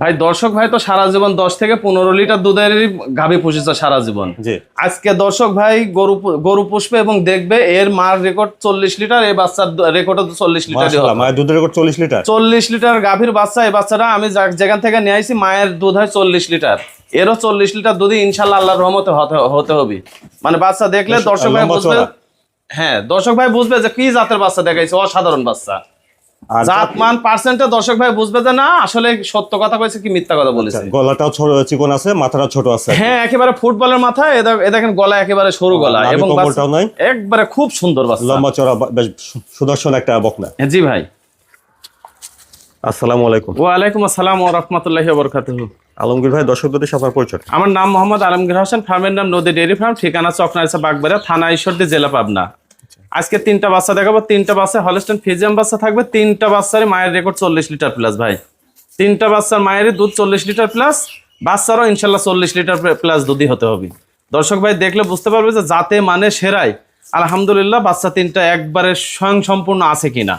ভাই দর্শক ভাই তো সারা জীবন দশ থেকে পনেরো লিটার দুধের গাভী পুষেছে সারা জীবন। আজকে দর্শক ভাই গরু গরু পুষবে এবং দেখবে এর মার রেকর্ড চল্লিশ লিটার এই বাচ্চার রেকর্ড চল্লিশ লিটার দুধের রেকর্ড চল্লিশ লিটার? চল্লিশ লিটার গাভীর বাচ্চা এই বাচ্চাটা আমি যেখান থেকে নিয়ে আইছি মায়ের দুধ হয় চল্লিশ লিটার। এরও চল্লিশ লিটার দুধই ইনশাল্লাহ আল্লাহর রহমতে হতে হতে হবে। মানে বাচ্চা দেখলে দর্শক ভাই বুঝবে হ্যাঁ দর্শক ভাই বুঝবে যে কি জাতের বাচ্চা দেখাইছে অসাধারণ বাচ্চা। আর পার্সেন্টে দর্শক ভাই বুঝবে যে না আসলে সত্য কথা কইছে কি মিথ্যা কথা বলেছে? গলাটাও ছোট চিকন আছে মাথাটা ছোট আছে হ্যাঁ একেবারে ফুটবলের মাথায় এ দেখেন গলা একেবারে সরু গলা এবং বাচ্চা- কম্বলটাও নাই। একবারে খুব সুন্দর বাচ্চা। লম্বা চড়া বেশ সুদর্শন একটা বকনা। হ্যাঁ, জি ভাই। আসসালামু আলাইকুম। আসসালাম ও রহমতুল্লাহি বরকাতুহু। আলমগীর ভাই দর্শকদের আপনার পরিচয়। আমার নাম মোহাম্মদ আলমগীর হোসেন ফার্মের নাম নদী ডেয়ারি ফার্ম ঠিকানা চকনারিসা বাগবাড়া থানা ঈশ্বরদী জেলা পাবনা। আজকে তিনটা বাচ্চা দেখাবো। তিনটা বাচ্চা হলস্টেন ফিজিয়াম বাচ্চা থাকবে তিনটা বাচ্চারই মায়ের রেকর্ড চল্লিশ লিটার প্লাস ভাই। তিনটা বাচ্চার মায়ের দুধ চল্লিশ লিটার প্লাস বাচ্চারও ইনশাল্লাহ চল্লিশ লিটার প্লাস দুধই হতে হবে। দর্শক ভাই দেখলে বুঝতে পারবে যে যাতে মানে সেরাই। আলহামদুলিল্লাহ বাচ্চা তিনটা একবারে স্বয়ং সম্পূর্ণ আছে কিনা।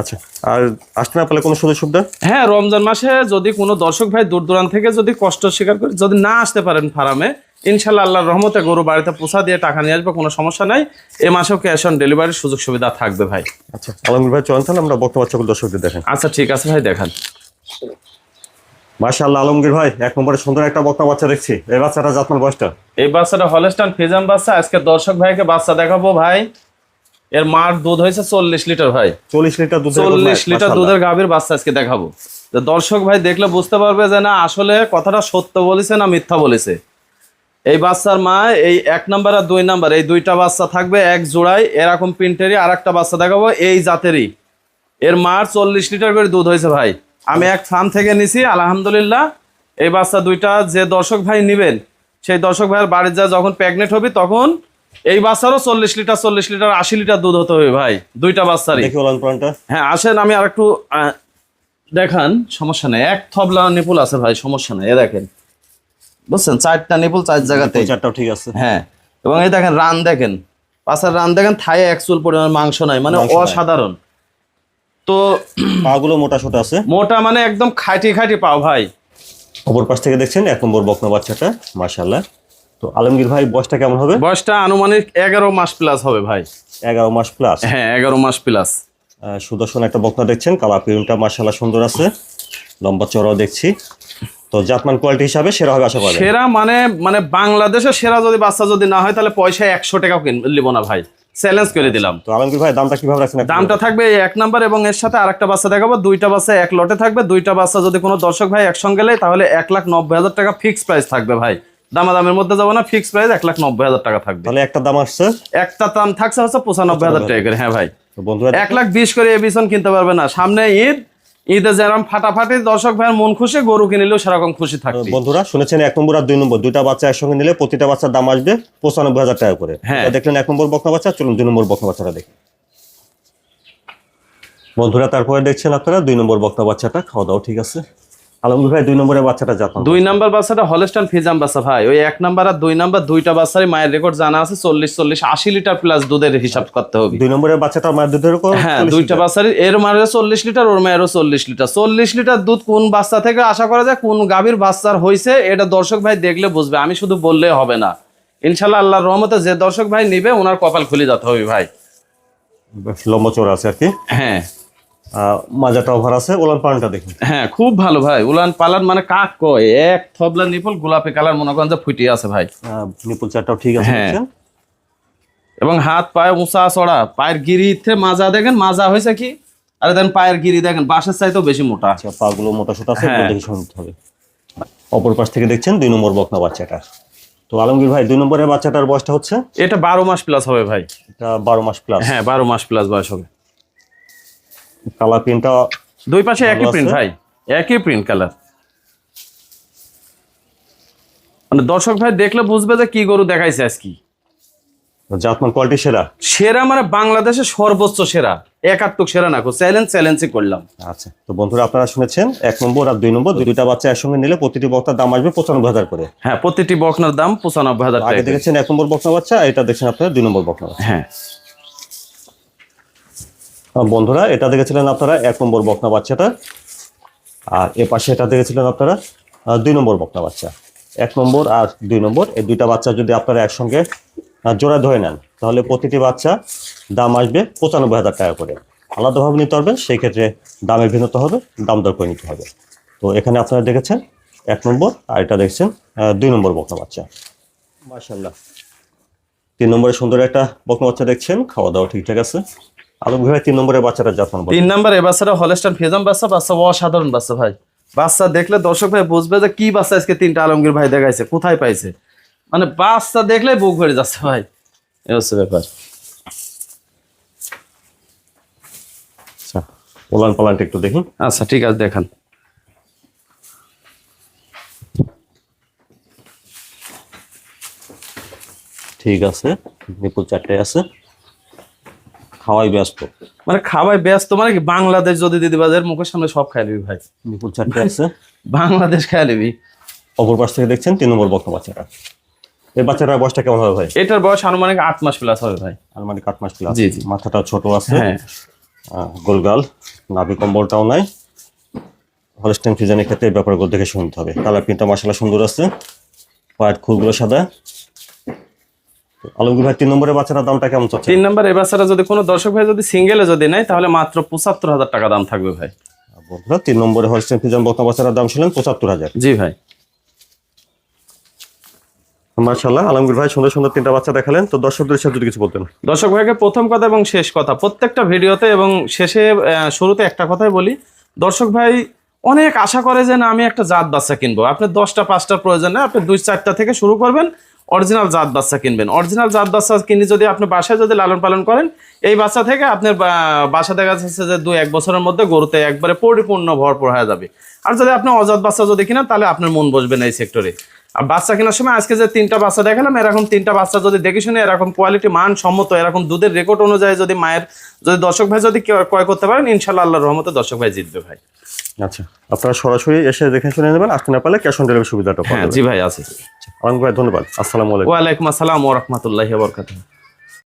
আচ্ছা আর আসতে না পারলে কোনো সুযোগ সুবিধা? হ্যাঁ রমজান মাসে যদি কোনো দর্শক ভাই দূর দূরান্ত থেকে যদি কষ্ট স্বীকার করে যদি না আসতে পারেন ফার্মে ইনশাল্লাহ আল্লাহর রহমতে গরু বাড়িতে পোষা দিয়ে টাকা নিয়ে আসবে কোনো সমস্যা নাই। এ মাসেও ক্যাশ অন ডেলিভারির সুযোগ সুবিধা থাকবে ভাই। আচ্ছা আলমগীর ভাই চলেন তাহলে আমরা বক্তব্য বাচ্চাগুলো দর্শকদের দেখেন। আচ্ছা ঠিক আছে ভাই দেখান। মাশাআল্লাহ আলমগীর ভাই এক নম্বরে সুন্দর একটা বক্তা বাচ্চা দেখছি। এই বাচ্চাটা জাতমান বয়সটা? এই বাচ্চাটা হলেস্টান ফিজাম বাচ্চা আজকে দর্শক ভাইকে বাচ্চা দেখাবো ভাই। এর মার দুধ হয়েছে চল্লিশ লিটার ভাই। চল্লিশ লিটার দুধ চল্লিশ লিটার দুধের গাভীর বাচ্চা আজকে দেখাবো। দর্শক ভাই দেখলে বুঝতে পারবে যে না আসলে কথাটা সত্য বলেছে না মিথ্যা বলেছে। এই বাচ্চার মা এই এক নাম্বার আর দুই নাম্বার এই দুইটা বাচ্চা থাকবে এক জোড়ায় এরকম প্রিন্টেরই আর একটা বাচ্চা দেখাবো এই জাতেরই। এর মার চল্লিশ লিটার করে দুধ হয়েছে ভাই। আমি এক ফার্ম থেকে নিছি আলহামদুলিল্লাহ। এই বাচ্চা দুইটা যে দর্শক ভাই নিবেন সেই দর্শক ভাইয়ের বাড়ির যা যখন প্রেগনেন্ট হবে তখন এই বাচ্চারও চল্লিশ লিটার চল্লিশ লিটার আশি লিটার দুধ হতে হবে ভাই দুইটা বাচ্চারই। হ্যাঁ আসেন আমি আর একটু দেখান সমস্যা নেই। এক থবলা নিপুল আছে ভাই সমস্যা নেই এ দেখেন। বুঝছেন? চারটা নিপুল চার জায়গাতে চারটাও ঠিক আছে। হ্যাঁ এবং এই দেখেন রান দেখেন। পাশার রান দেখেন থায়ে এক চুল পরিমাণ মাংস নাই মানে অসাধারণ। তো পাগুলো মোটা সোটা আছে। মোটা মানে একদম খাঁটি খাঁটি পাও ভাই। অপর পাশ থেকে দেখছেন এক নম্বর বকনা বাচ্চাটা মাশাআল্লাহ। তো আলমগীর ভাই বয়সটা কেমন হবে? বয়সটা আনুমানিক এগারো মাস প্লাস হবে ভাই। এগারো মাস প্লাস হ্যাঁ এগারো মাস প্লাস সুদর্শন একটা বকনা দেখছেন কালার প্রিন্টটা মাশাআল্লাহ সুন্দর আছে। লম্বা চড়াও দেখছি। তো জাতমান কোয়ালিটি হিসাবে সেরা হবে আশা করা। সেরা মানে মানে বাংলাদেশের সেরা যদি বাচ্চা যদি না হয় তাহলে পয়সা একশো টাকাও কিন লিব না ভাই। চ্যালেঞ্জ করে দিলাম। তো আলমগীর ভাই দামটা কীভাবে রাখছেন দামটা থাকবে এক নাম্বার এবং এর সাথে আরেকটা বাচ্চা দেখাবো। দুইটা বাচ্চা এক লটে থাকবে। দুইটা বাচ্চা যদি কোনো দর্শক ভাই একসঙ্গে নেয় তাহলে এক লাখ নব্বই হাজার টাকা ফিক্স প্রাইস থাকবে ভাই। দামাদামের মধ্যে যাব না ফিক্স প্রাইস এক লাখ নব্বই হাজার টাকা থাকবে। তাহলে একটা দাম আসছে? একটা দাম থাকছে হচ্ছে পঁচানব্বই হাজার টাকা করে হ্যাঁ ভাই। এক লাখ বিশ করে এ বিছন কিনতে পারবে না। সামনে ঈদ ঈদে যেরকম ফাটাফাটি দর্শক ভাইয়ের মন খুশি গরু কিনলেও সেরকম খুশি থাকবে। বন্ধুরা শুনেছেন এক নম্বর আর দুই নম্বর। দুইটা বাচ্চা একসঙ্গে নিলে প্রতিটা বাচ্চার দাম আসবে পঁচানব্বই হাজার টাকা করে। হ্যাঁ। দেখলেন এক নম্বর বকনা বাচ্চা চলুন দুই নম্বর বকনা বাচ্চাটা দেখি। বন্ধুরা তারপরে দেখছেন আপনারা দুই নম্বর বকনা বাচ্চাটা খাওয়া দাওয়া ঠিক আছে। আলমগীর ভাই দুই নম্বরের বাচ্চাটা জাতমান দুই নাম্বার বাচ্চাটা হলস্টান ফিজাম বাচ্চা ভাই। ওই এক নাম্বার আর দুই নাম্বার দুইটা বাচ্চারই মায়ের রেকর্ড জানা আছে চল্লিশ চল্লিশ আশি লিটার প্লাস দুধের হিসাব করতে হবে। দুই নম্বরের বাচ্চাটা মায়ের দুধের হ্যাঁ দুইটা। বাচ্চারই এর মায়ের চল্লিশ লিটার ওর মায়েরও চল্লিশ লিটার। চল্লিশ লিটার দুধ কোন বাচ্চা থেকে আশা করা যায় কোন গাভীর বাচ্চার হয়েছে এটা দর্শক ভাই দেখলে বুঝবে। আমি শুধু বললে হবে না। ইনশাল্লাহ আল্লাহর রহমতে যে দর্শক ভাই নিবে ওনার কপাল খুলে যেতে হবে ভাই। লম্বা চোর আছে আর কি। হ্যাঁ। মাজাটা ওভার আছে ওলান পানটা দেখুন। হ্যাঁ খুব ভালো ভাই। উলান পালান মানে কাক কয়? এক থবলা নিপল গোলাপি কালার মনে করেন যে ফুটিয়ে আছে ভাই। নিপুল চারটাও ঠিক আছে হ্যাঁ। এবং হাত পায়ে উঁচা চড়া। পায়ের গিরিতে মাজা দেখেন মাজা হয়েছে কি? আরে দেখেন পায়ের গিরি দেখেন বাসের চাইতেও বেশি মোটা। আচ্ছা পাগুলো মোটা সোটা আছে হ্যাঁ। দেখে শুনতে হবে। অপর পাশ থেকে দেখছেন দুই নম্বর বকনা বাচ্চাটা তো আলমগীর ভাই দুই নম্বরের বাচ্চাটার বয়সটা হচ্ছে? এটা বারো মাস প্লাস হবে ভাই। এটা বারো মাস প্লাস হ্যাঁ বারো মাস প্লাস বয়স হবে। কালার প্রিন্টটা দুই পাশে একই প্রিন্ট ভাই। একই প্রিন্ট কালার। মানে দর্শক ভাই দেখলে বুঝবে যে কি গরু দেখাইছে আজকে। জাতমান কোয়ালিটি সেরা। সেরা মানে বাংলাদেশের সর্বোচ্চ সেরা। একাত্তক সেরা না চ্যালেঞ্জ চ্যালেঞ্জই করলাম। আচ্ছা তো বন্ধুরা আপনারা শুনেছেন এক নম্বর আর দুই নম্বর দুইটা বাচ্চা একসঙ্গে নিলে প্রতিটি বক্তার দাম আসবে পঁচানব্বই হাজার করে। হ্যাঁ প্রতিটি বকনার দাম পঁচানব্বই হাজার আগে দেখেছেন এক নম্বর বকনা বাচ্চা এটা দেখছেন আপনারা দুই নম্বর বকনা হ্যাঁ। বন্ধুরা এটা দেখেছিলেন আপনারা? এক নম্বর বকনা বাচ্চাটা। আর এ পাশে এটা দেখেছিলেন আপনারা? দুই নম্বর বকনা বাচ্চা। এক নম্বর আর দুই নম্বর। এই দুইটা বাচ্চা যদি আপনারা একসঙ্গে জোড়া ধরে নেন তাহলে প্রতিটি বাচ্চা দাম আসবে পঁচানব্বই হাজার টাকা করে। আলাদাভাবে নিতে পারবেন সেই ক্ষেত্রে দামের ভিন্নতা হবে দাম দর করে নিতে হবে। তো এখানে আপনারা দেখেছেন এক নম্বর আর এটা দেখছেন দুই নম্বর বকনা বাচ্চা। মার্শাল্লাহ তিন নম্বরে সুন্দর একটা বকনা বাচ্চা দেখছেন খাওয়া দাওয়া ঠিকঠাক আছে। আলম ভাই তিন নম্বরের বাচ্চাটা বলেন। তিন নাম্বার বাচ্চাটা হলেস্টান ফেজাম বাচ্চা বাচ্চা অসাধারণ বাচ্চা ভাই। বাচ্চা দেখলে দর্শক ভাই বুঝবে যে কি বাচ্চা আজকে তিনটা আলমগীর ভাই দেখাইছে কোথায় পাইছে। মানে বাচ্চা দেখলে বুক ভরে যাচ্ছে ভাই। এ হচ্ছে ব্যাপার। আচ্ছা ওলান পালানটা একটু দেখি। আচ্ছা ঠিক আছে দেখান। ঠিক আছে নিপুল চারটে আছে। খাওয়াই ব্যস্ত। মানে খাওয়াই ব্যস্ত মানে কি? বাংলাদেশ যদি দিদি বাজার মুখের সামনে সব খাই নিবি ভাই। বিপুল চারটে আছে। বাংলাদেশ খাই নিবি অপর পাশ থেকে দেখছেন তিন নম্বর বকনা বাচ্চাটা এই বাচ্চাটার বয়সটা কেমন হবে ভাই? এটার বয়স আনুমানিক আট মাস প্লাস হবে ভাই। আনুমানিক আট মাস প্লাস জি, জি। মাথাটা ছোট আছে। হ্যাঁ। গোলগাল নাভি কম্বলটাও নাই। হলস্টেন ফিজানের ক্ষেত্রে এই ব্যাপারগুলো দেখে শুনতে হবে। কালার প্রিন্টটা মাসালা সুন্দর আছে। হোয়াইট খুলগুলো সাদা। আলমগীর ভাই তিন নম্বরের বাচ্চাটার দামটা কেমন চলছে? তিন নাম্বার এই বাচ্চাটা যদি কোনো দর্শক ভাই যদি সিঙ্গেলে যদি নেয় তাহলে মাত্র পঁচাত্তর হাজার টাকা দাম থাকবে ভাই। বন্ধুরা তিন নম্বরে ফিজান বাচ্চাটার দাম ছিলেন পঁচাত্তর হাজার। জি ভাই। আলমগীর ভাই সুন্দর সুন্দর তিনটা বাচ্চা দেখালেন। তো দর্শকদের সাথে যদি কিছু বলতেন। দর্শক ভাইকে প্রথম কথা এবং শেষ কথা প্রত্যেকটা ভিডিওতে এবং শেষে শুরুতে একটা কথাই বলি দর্শক ভাই অনেক আশা করে যে না আমি একটা জাত বাচ্চা কিনবো। আপনি দশটা পাঁচটার প্রয়োজন নেই আপনি দুই চারটা থেকে শুরু করবেন অরিজিনাল জাত বাচ্চা কিনবেন। অরিজিনাল জাত বাচ্চা কিনে যদি আপনি বাসায় যদি লালন পালন করেন, এই বাচ্চা থেকে আপনার বাসা দেখা যাচ্ছে যে দু এক বছরের মধ্যে গরুতে একবারে পরিপূর্ণ ভরপুর হয়ে যাবে। আর যদি আপনি অজাত বাচ্চা যদি কিনেন, তাহলে আপনার মন বসবে না এই সেক্টরে আর বাচ্চা কেনার সময় আজকে যে তিনটা বাচ্চা দেখালাম এরকম তিনটা বাচ্চা যদি দেখে শুনে এরকম কোয়ালিটি মান সম্মত এরকম দুধের রেকর্ড অনুযায়ী যদি মায়ের যদি দর্শক ভাই যদি ক্রয় করতে পারেন ইনশাল্লাহ আল্লাহর রহমতে দর্শক ভাই জিতবে ভাই। আচ্ছা আপনারা সরাসরি এসে দেখে শুনে নেবেন আসতে না পারলে ক্যাশ অন ডেলিভারি সুবিধাটা হ্যাঁ পাবেন জি ভাই আছে। অনেক ভাই ধন্যবাদ। আসসালামু আলাইকুম। ওয়ালাইকুম আসসালাম ওয়া রাহমাতুল্লাহি ওয়া বরকাত